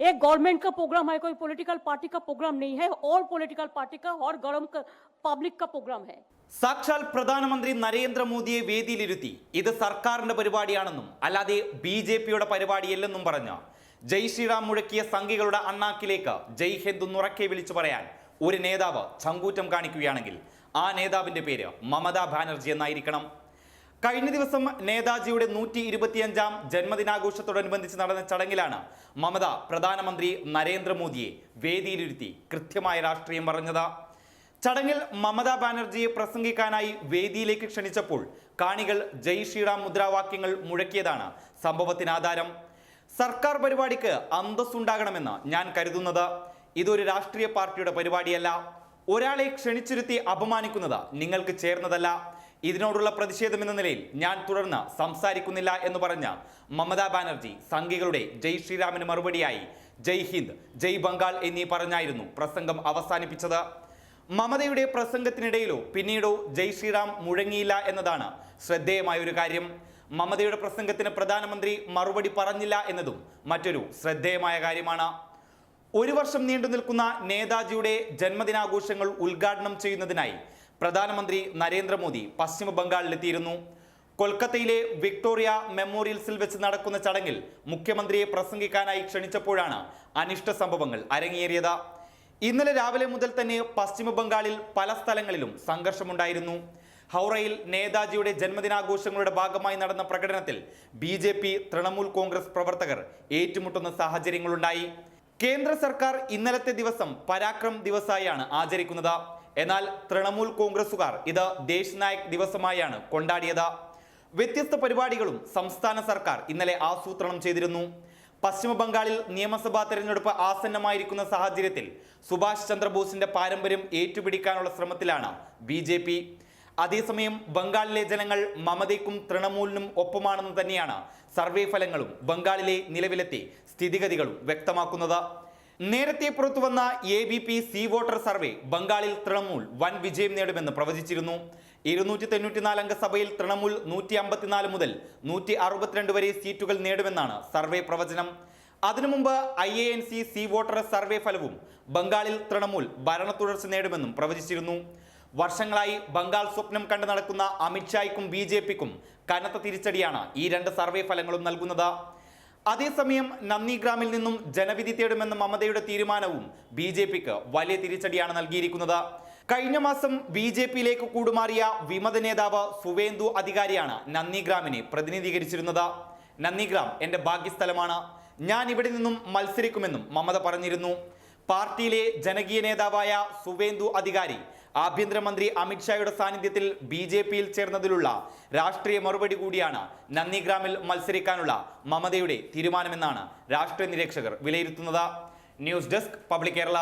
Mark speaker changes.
Speaker 1: एक गवर्नमेंट का प्रोग्राम है कोई पॉलिटिकल पार्टी का प्रोग्राम नहीं है और पॉलिटिकल पार्टी का और गरम पब्लिक का प्रोग्राम है
Speaker 2: സാക്ഷാൽ പ്രധാനമന്ത്രി നരേന്ദ്രമോദിയെ വേദിയിലിരുത്തി ഇത് സർക്കാരിന്റെ പരിപാടിയാണെന്നും അല്ലാതെ ബി ജെ പിയുടെ പരിപാടിയല്ലെന്നും പറഞ്ഞ ജയ് ശ്രീറാം മുഴക്കിയ സംഘികളുടെ അണ്ണാക്കിലേക്ക് ജയ് ഹിന്ദ് എന്നുറക്കെ വിളിച്ചു പറയാൻ ഒരു നേതാവ് ചങ്കൂറ്റം കാണിക്കുകയാണെങ്കിൽ ആ നേതാവിന്റെ പേര് മമതാ ബാനർജി എന്നായിരിക്കണം കഴിഞ്ഞ ദിവസം നേതാജിയുടെ നൂറ്റി ഇരുപത്തിയഞ്ചാം ജന്മദിനാഘോഷത്തോടനുബന്ധിച്ച് നടന്ന ചടങ്ങിലാണ് മമത പ്രധാനമന്ത്രി നരേന്ദ്രമോദിയെ വേദിയിലിരുത്തി കൃത്യമായ രാഷ്ട്രീയം പറഞ്ഞത്. ചടങ്ങിൽ മമതാ ബാനർജിയെ പ്രസംഗിക്കാനായി വേദിയിലേക്ക് ക്ഷണിച്ചപ്പോൾ കാണികൾ ജയ് ശ്രീറാം മുദ്രാവാക്യങ്ങൾ മുഴക്കിയതാണ് സംഭവത്തിന് ആധാരം സർക്കാർ പരിപാടിക്ക് അന്തസ്സുണ്ടാകണമെന്ന് ഞാൻ കരുതുന്നത്. ഇതൊരു രാഷ്ട്രീയ പാർട്ടിയുടെ പരിപാടിയല്ല. ഒരാളെ ക്ഷണിച്ചിരുത്തി അപമാനിക്കുന്നത് നിങ്ങൾക്ക് ചേർന്നതല്ല. ഇതിനോടുള്ള പ്രതിഷേധം എന്ന നിലയിൽ ഞാൻ തുടർന്ന് സംസാരിക്കുന്നില്ല എന്ന് പറഞ്ഞ മമതാ ബാനർജി സംഘികളുടെ ജയ് ശ്രീരാമിന് മറുപടിയായി ജയ് ഹിന്ദ് ജയ് ബംഗാൾ എന്നീ പറഞ്ഞായിരുന്നു പ്രസംഗം അവസാനിപ്പിച്ചത്. മമതയുടെ പ്രസംഗത്തിനിടയിലോ പിന്നീടോ ജയ് ശ്രീറാം മുഴങ്ങിയില്ല എന്നതാണ് ശ്രദ്ധേയമായ ഒരു കാര്യം. മമതയുടെ പ്രസംഗത്തിന് പ്രധാനമന്ത്രി മറുപടി പറഞ്ഞില്ല എന്നതും മറ്റൊരു ശ്രദ്ധേയമായ കാര്യമാണ്. ഒരു വർഷം നീണ്ടു നിൽക്കുന്ന നേതാജിയുടെ ജന്മദിനാഘോഷങ്ങൾ ഉദ്ഘാടനം ചെയ്യുന്നതിനായി പ്രധാനമന്ത്രി നരേന്ദ്രമോദി പശ്ചിമ ബംഗാളിലെത്തിയിരുന്നു. കൊൽക്കത്തയിലെ വിക്ടോറിയ മെമ്മോറിയൽസിൽ വെച്ച് നടക്കുന്ന ചടങ്ങിൽ മുഖ്യമന്ത്രിയെ പ്രസംഗിക്കാനായി ക്ഷണിച്ചപ്പോഴാണ് അനിഷ്ട സംഭവങ്ങൾ അരങ്ങേറിയത്. ഇന്നലെ രാവിലെ മുതൽ തന്നെ പശ്ചിമ ബംഗാളിൽ പല സ്ഥലങ്ങളിലും സംഘർഷമുണ്ടായിരുന്നു. ഹൗറയിൽ നേതാജിയുടെ ജന്മദിനാഘോഷങ്ങളുടെ ഭാഗമായി നടന്ന പ്രകടനത്തിൽ B J P Trinamool Congress പ്രവർത്തകർ ഏറ്റുമുട്ടുന്ന സാഹചര്യങ്ങളുണ്ടായി. കേന്ദ്ര സർക്കാർ ഇന്നലത്തെ ദിവസം പരാക്രം ദിവസമായാണ് ആചരിക്കുന്നത്. എന്നാൽ തൃണമൂൽ കോൺഗ്രസുകാർ ഇത് ദേശ് ദിവസമായാണ് കൊണ്ടാടിയത്. വ്യത്യസ്ത പരിപാടികളും സംസ്ഥാന സർക്കാർ ഇന്നലെ ആസൂത്രണം ചെയ്തിരുന്നു. പശ്ചിമ ബംഗാളിൽ നിയമസഭാ തെരഞ്ഞെടുപ്പ് ആസന്നമായിരിക്കുന്ന സാഹചര്യത്തിൽ സുഭാഷ് ചന്ദ്രബോസിന്റെ പാരമ്പര്യം ഏറ്റുപിടിക്കാനുള്ള ശ്രമത്തിലാണ് ബി ജെ പി. അതേസമയം ബംഗാളിലെ ജനങ്ങൾ മമതയ്ക്കും തൃണമൂലിനും ഒപ്പമാണെന്ന് തന്നെയാണ് സർവേ ഫലങ്ങളും ബംഗാളിലെ നിലവിലെത്തി സ്ഥിതിഗതികളും വ്യക്തമാക്കുന്നത്. നേരത്തെ പുറത്തുവന്ന A B P C voter survey ബംഗാളിൽ തൃണമൂൽ വൻ വിജയം നേടുമെന്ന് പ്രവചിച്ചിരുന്നു. ഇരുന്നൂറ്റി തൊണ്ണൂറ്റിനാല് അംഗ സഭയിൽ തൃണമൂൽ നൂറ്റി അമ്പത്തിനാല് മുതൽ നൂറ്റി അറുപത്തിരണ്ട് വരെ സീറ്റുകൾ നേടുമെന്നാണ് സർവേ പ്രവചനം. അതിനു മുമ്പ് I A N C C voter survey ഫലവും ബംഗാളിൽ തൃണമൂൽ ഭരണ തുടർച്ച നേടുമെന്നും പ്രവചിച്ചിരുന്നു. വർഷങ്ങളായി ബംഗാൾ സ്വപ്നം കണ്ടു നടക്കുന്ന അമിത്ഷായ്ക്കും ബി കനത്ത തിരിച്ചടിയാണ് ഈ രണ്ട് സർവേ ഫലങ്ങളും നൽകുന്നത്. അതേസമയം നന്ദിഗ്രാമിൽ നിന്നും ജനവിധി തേടുമെന്ന മമതയുടെ തീരുമാനവും ബി ജെ പിക്ക് വലിയ തിരിച്ചടിയാണ് നൽകിയിരിക്കുന്നത്. കഴിഞ്ഞ മാസം ബി ജെ പിയിലേക്ക് കൂടുമാറിയ വിമത നേതാവ് സുവേന്ദു അധികാരിയാണ് നന്ദിഗ്രാമിനെ പ്രതിനിധീകരിച്ചിരുന്നത്. നന്ദിഗ്രാം എന്റെ ഭാഗ്യസ്ഥലമാണ്. ഞാൻ ഇവിടെ നിന്നും മത്സരിക്കുമെന്നും മമത പറഞ്ഞിരുന്നു. പാർട്ടിയിലെ ജനകീയ നേതാവായ സുവേന്ദു അധികാരി ആഭ്യന്തരമന്ത്രി അമിത്ഷായുടെ സാന്നിധ്യത്തിൽ ബി ജെ പിയിൽ ചേർന്നതിലുള്ള രാഷ്ട്രീയ മറുപടി കൂടിയാണ് നന്ദിഗ്രാമിൽ മത്സരിക്കാനുള്ള മമതയുടെ തീരുമാനമെന്നാണ് രാഷ്ട്രീയ നിരീക്ഷകർ വിലയിരുത്തുന്നത്. News desk public Kerala.